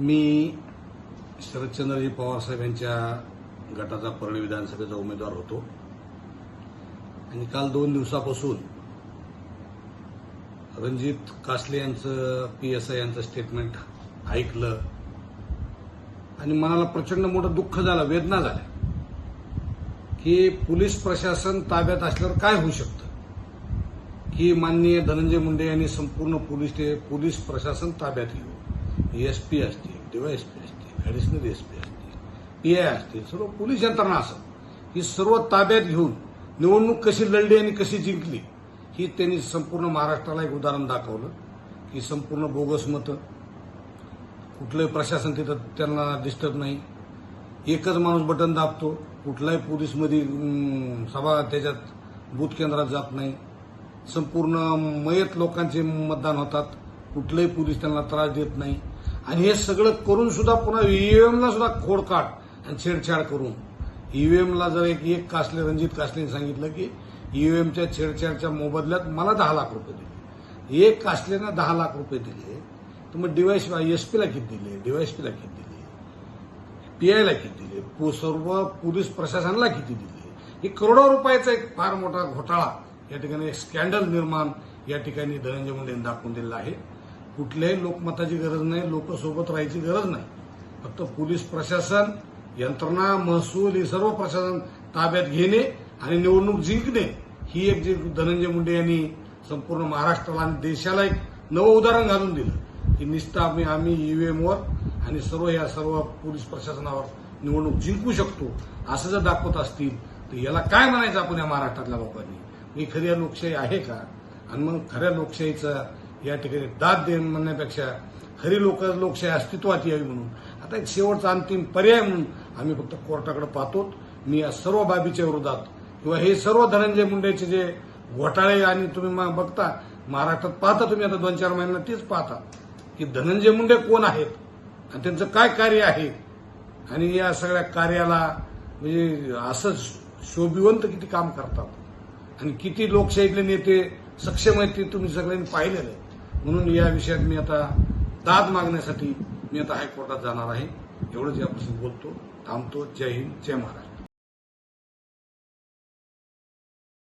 मी शरदचंद्रजी पवारसाहेब यांच्या गटाचा परळी विधानसभेचा उमेदवार होतो. आणि काल दोन दिवसापासून रणजित कासले यांचं पी एस आय यांचं स्टेटमेंट ऐकलं आणि मनाला प्रचंड मोठं दुःख झालं वेदना झाल्या की पोलीस प्रशासन ताब्यात असल्यावर काय होऊ शकतं? की माननीय धनंजय मुंडे यांनी संपूर्ण पोलीस पोलीस प्रशासन ताब्यात एस पी असतील डीवायएसपी असतील ॲडिशनल एस पी असतील पीआय असतील सर्व पोलीस यंत्रणा असं ही सर्व ताब्यात घेऊन निवडणूक कशी लढली आणि कशी जिंकली ही त्यांनी संपूर्ण महाराष्ट्राला एक उदाहरण दाखवलं की संपूर्ण बोगस मतं कुठलंही प्रशासन तिथं त्यांना डिस्टर्ब नाही एकच माणूस बटन दाबतो कुठलाही पोलीसमध्ये सभा त्याच्यात बूथ केंद्रात जात नाही संपूर्ण मयत लोकांचे मतदान होतात कुठलेही पोलीस त्यांना त्रास देत नाही. आणि हे सगळं करून सुद्धा पुन्हा ईव्हीएमला सुद्धा खोडकाट आणि छेडछाड करून. ईव्हीएमला जर एक एक कासले रणजित कासलेने सांगितलं की ईव्हीएमच्या छेडछाडच्या मोबदल्यात मला दहा लाख रुपये दिले. एक कासलेनं दहा लाख रुपये दिले. तर मग एस एसपीला किती दिले? डीवायएसपीला किती दिले? पीआयला किती दिले? सर्व पोलीस प्रशासनाला किती दिले? हे करोडो रुपयाचा एक फार मोठा घोटाळा या ठिकाणी एक स्कॅन्डल निर्माण या ठिकाणी धनंजय मुंडे दाखवून दिलेला आहे. कुठल्याही लोकमताची गरज नाही लोक सोबत राहायची गरज नाही. फक्त पोलीस प्रशासन यंत्रणा महसूल हे सर्व प्रशासन ताब्यात घेणे आणि निवडणूक जिंकणे ही एक जी धनंजय मुंडे यांनी संपूर्ण महाराष्ट्राला आणि देशाला एक नवं उदाहरण घालून दिलं. की निस्ता आम्ही आम्ही ईव्हीएमवर आणि सर्व या सर्व पोलीस प्रशासनावर निवडणूक जिंकू शकतो असं जर दाखवत असतील तर याला काय म्हणायचं आपण या महाराष्ट्रातल्या लोकांनी? ही खऱ्या लोकशाही आहे का? आणि मग खऱ्या लोकशाहीचा या ठिकाणी दाद देऊन म्हणण्यापेक्षा खरी लोक लोकशाही अस्तित्वात यावी म्हणून. आता एक शेवटचा अंतिम पर्याय म्हणून आम्ही फक्त कोर्टाकडे पाहतो मी या सर्व बाबीच्या विरोधात किंवा हे सर्व धनंजय मुंडेचे जे घोटाळे आणि तुम्ही मग बघता महाराष्ट्रात पाहता तुम्ही आता दोन चार महिन्यांना तेच पाहता की धनंजय मुंडे कोण आहेत आणि त्यांचं काय कार्य आहे? आणि या सगळ्या कार्याला म्हणजे असं शोभिवंत किती काम करतात? आणि किती लोकशाहीतले नेते सक्षम आहेत ते तुम्ही सगळ्यांनी पाहिलेलं आहे. म्हणून या विषयात मी आता दाद मागण्यासाठी मी आता हायकोर्टात जाणार आहे. एवढंच यापासून बोलतो. थांबतो. जय हिंद. जय महाराष्ट्र.